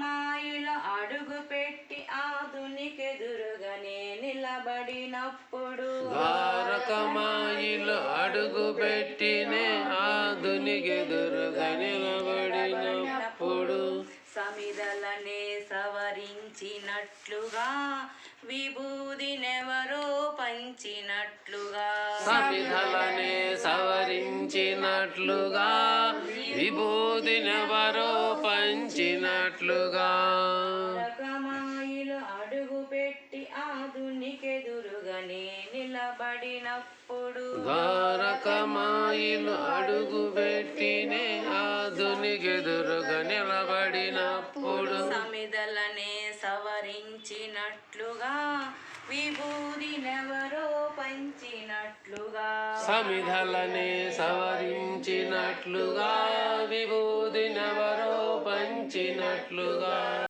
ద్వారకమాయిల అడుగు పెట్టి ఆధునికెదురుగానే నిలబడినప్పుడు ద్వారకమాయిలు అడుగు పెట్టినే ఆధునికెదురుగా నిలబడినప్పుడు సమిదలనే సవరించినట్లుగా విభూదినెవరో పంచినట్లుగా. సమిధలనే సవరించినట్లుగా విభూతినెవరో పంచినట్లుగా ద్వారకమాయిలు అడుగు పెట్టి ఆధునికెదురుగానే నిలబడినప్పుడు. ద్వారకమాయిలు అడుగు పెట్టినే ఆధునికెదురుగా నిలబడినప్పుడు. సమిదలనే సవరించినట్లుగా విభూదినెవరో పంచినట్లుగా. సమిధలనే సవరించినట్లుగా విభూతినెవరో పంచినట్లుగా